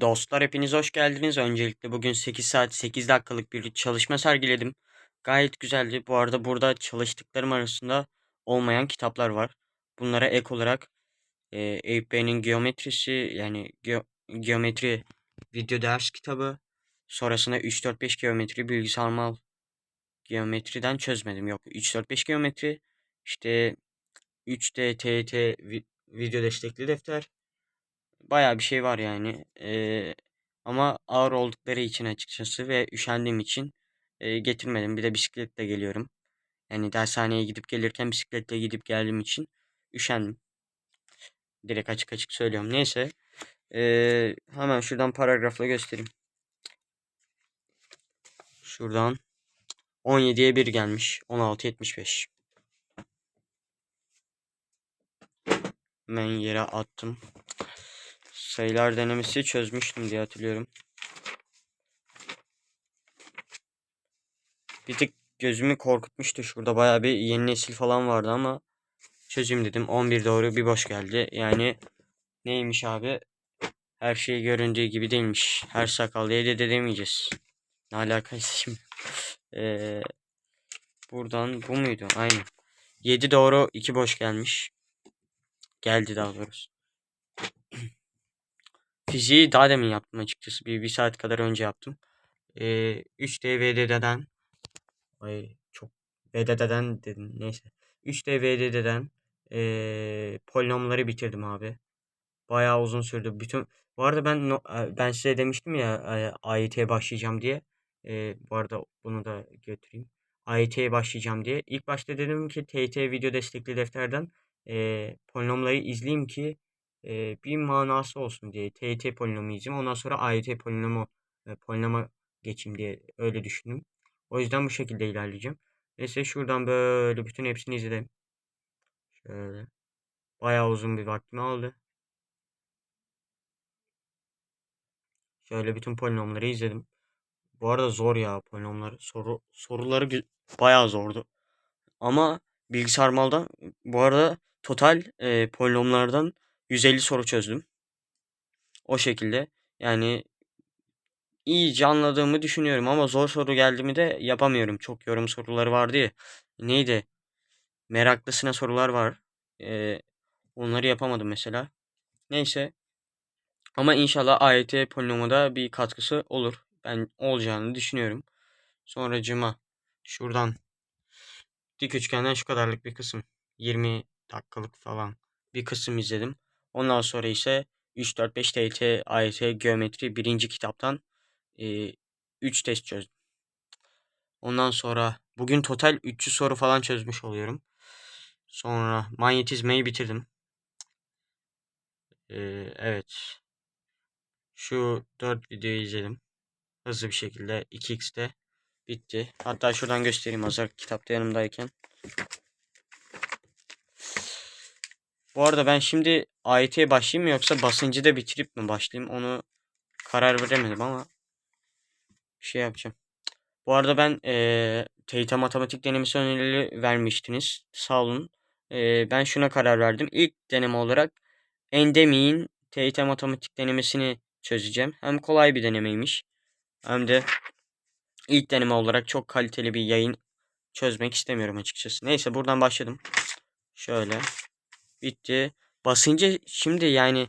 Dostlar hepiniz hoş geldiniz. Öncelikle bugün 8 saat 8 dakikalık bir çalışma sergiledim. Gayet güzeldi. Bu arada burada çalıştıklarım arasında olmayan kitaplar var. Bunlara ek olarak e, Eyüp Bey'in geometrisi yani geo- geometri video ders kitabı. Sonrasında 3-4-5 geometri bilgisayarmal geometriden çözmedim. Yok 3-4-5 geometri işte 3D TET vi- video destekli defter. Bayağı bir şey var yani. Eee, ama ağır oldukları için açıkçası ve üşendiğim için eee, getirmedim. Bir de bisikletle geliyorum. Yani dershaneye gidip gelirken bisikletle gidip geldiğim için üşendim. Direkt açık açık söylüyorum. Neyse. Eee, hemen şuradan paragrafla göstereyim. Şuradan 17'ye 1 gelmiş. 16.75. Hemen yere attım. Sayılar denemesi çözmüştüm diye hatırlıyorum. Bir tık gözümü korkutmuştu. Şurada bayağı bir yeni nesil falan vardı ama çözeyim dedim. 11 doğru bir boş geldi. Yani neymiş abi? Her şey göründüğü gibi değilmiş. Her sakallıya dede demeyeceğiz. Ne alakası şimdi? Ee, buradan bu muydu? Aynen. 7 doğru 2 boş gelmiş. Geldi daha doğrusu. Fiziği daha demin yaptım açıkçası. Bir, bir saat kadar önce yaptım. Ee, 3D VDD'den Ay çok VDD'den dedim neyse. 3D VDD'den ee, polinomları bitirdim abi. Bayağı uzun sürdü. Bütün bu arada ben e, ben size demiştim ya e, AYT'ye başlayacağım diye. E, bu arada bunu da götüreyim. AYT'ye başlayacağım diye. İlk başta dedim ki TYT video destekli defterden e, polinomları izleyeyim ki e, bir manası olsun diye. TYT polinomu izleyeyim. Ondan sonra AYT polinomu e, polinoma geçeyim diye öyle düşündüm. O yüzden bu şekilde ilerleyeceğim. Neyse şuradan böyle bütün hepsini izledim. Şöyle. Bayağı uzun bir vaktimi aldı. Şöyle bütün polinomları izledim. Bu arada zor ya polinomlar. Soru soruları bayağı zordu. Ama bilgisayar maldan bu arada total e, polinomlardan 150 soru çözdüm. O şekilde. Yani iyice anladığımı düşünüyorum ama zor soru geldi mi de yapamıyorum. Çok yorum soruları vardı ya. Neydi? Meraklısına sorular var. E, onları yapamadım mesela. Neyse. Ama inşallah AYT polinomada bir katkısı olur. Ben olacağını düşünüyorum. Sonracıma şuradan dik üçgenden şu kadarlık bir kısım 20 dakikalık falan bir kısım izledim. Ondan sonra ise 3 4 5 TYT AYT geometri birinci kitaptan e, 3 test çözdüm. Ondan sonra bugün total 300 soru falan çözmüş oluyorum. Sonra manyetizmayı bitirdim. E, evet. Şu 4 videoyu izledim. Hızlı bir şekilde 2x'te bitti. Hatta şuradan göstereyim hazır kitapta yanımdayken. Bu arada ben şimdi AYT'ye başlayayım mı yoksa basıncı da bitirip mi başlayayım onu karar veremedim ama şey yapacağım. Bu arada ben eee TYT matematik denemesi önerileri vermiştiniz. Sağ olun. Eee, ben şuna karar verdim. İlk deneme olarak Endemik'in TYT matematik denemesini çözeceğim. Hem kolay bir denemeymiş hem de ilk deneme olarak çok kaliteli bir yayın çözmek istemiyorum açıkçası. Neyse buradan başladım. Şöyle. Bitti. Basıncı şimdi yani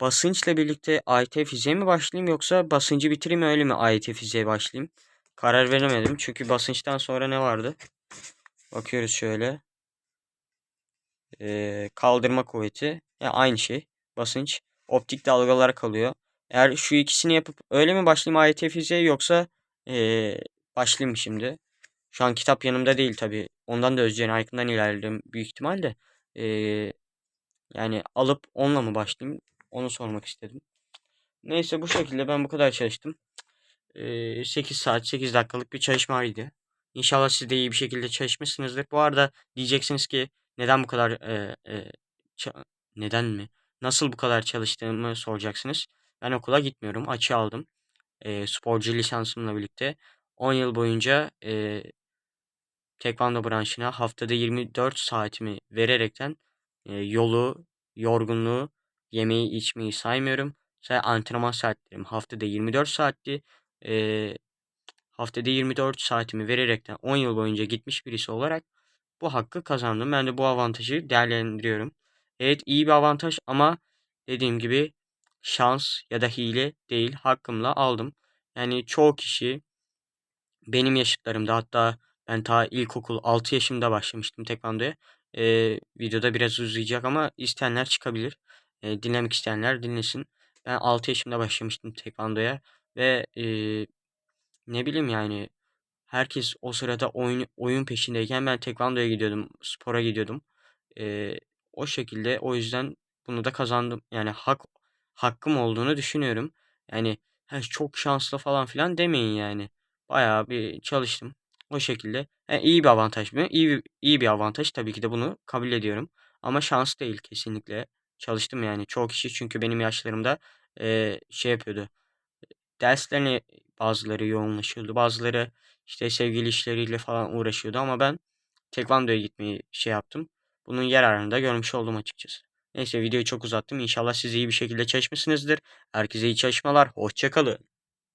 basınçla birlikte AYT fiziğe mi başlayayım yoksa basıncı bitireyim öyle mi AYT fiziğe başlayayım? Karar veremedim. Çünkü basınçtan sonra ne vardı? Bakıyoruz şöyle. Ee, kaldırma kuvveti. Ya aynı şey. Basınç. Optik dalgalar kalıyor. Eğer şu ikisini yapıp öyle mi başlayayım AYT fiziğe yoksa ee, başlayayım şimdi? Şu an kitap yanımda değil tabi. Ondan da Özcan Aykın'dan ilerledim büyük ihtimalle. Ee, yani alıp onunla mı başlayayım? Onu sormak istedim. Neyse bu şekilde ben bu kadar çalıştım. Ee, 8 saat 8 dakikalık bir çalışmaydı. İnşallah siz de iyi bir şekilde çalışmışsınızdır. Bu arada diyeceksiniz ki neden bu kadar e, e, neden mi? Nasıl bu kadar çalıştığımı soracaksınız. Ben okula gitmiyorum. Açı aldım. E, sporcu lisansımla birlikte 10 yıl boyunca e, tekvando branşına haftada 24 saatimi vererekten yolu, yorgunluğu, yemeği, içmeyi saymıyorum. Mesela antrenman saatlerim haftada 24 saatti. Eee, haftada 24 saatimi vererekten 10 yıl boyunca gitmiş birisi olarak bu hakkı kazandım. Ben de bu avantajı değerlendiriyorum. Evet iyi bir avantaj ama dediğim gibi şans ya da hile değil hakkımla aldım. Yani çoğu kişi benim yaşıtlarımda hatta ben ta ilkokul 6 yaşımda başlamıştım tekvandoya. Ee, videoda biraz uzayacak ama isteyenler çıkabilir. Ee, dinlemek isteyenler dinlesin. Ben 6 yaşımda başlamıştım tekvandoya ve e, ne bileyim yani herkes o sırada oyun, oyun peşindeyken ben tekvandoya gidiyordum, spora gidiyordum. Ee, o şekilde o yüzden bunu da kazandım. Yani hak hakkım olduğunu düşünüyorum. Yani "Ha, çok şanslı falan filan demeyin yani. Bayağı bir çalıştım. O şekilde. Ha, iyi bir avantaj mı? İyi, iyi bir avantaj. Tabii ki de bunu kabul ediyorum. Ama şans değil kesinlikle. Çalıştım yani. Çoğu kişi çünkü benim yaşlarımda eee, şey yapıyordu. Derslerine bazıları yoğunlaşıyordu. Bazıları işte sevgili işleriyle falan uğraşıyordu ama ben tekvandoya gitmeyi şey yaptım. Bunun yararını da görmüş oldum açıkçası. Neyse videoyu çok uzattım. İnşallah siz iyi bir şekilde çalışmışsınızdır. Herkese iyi çalışmalar. Hoşçakalın.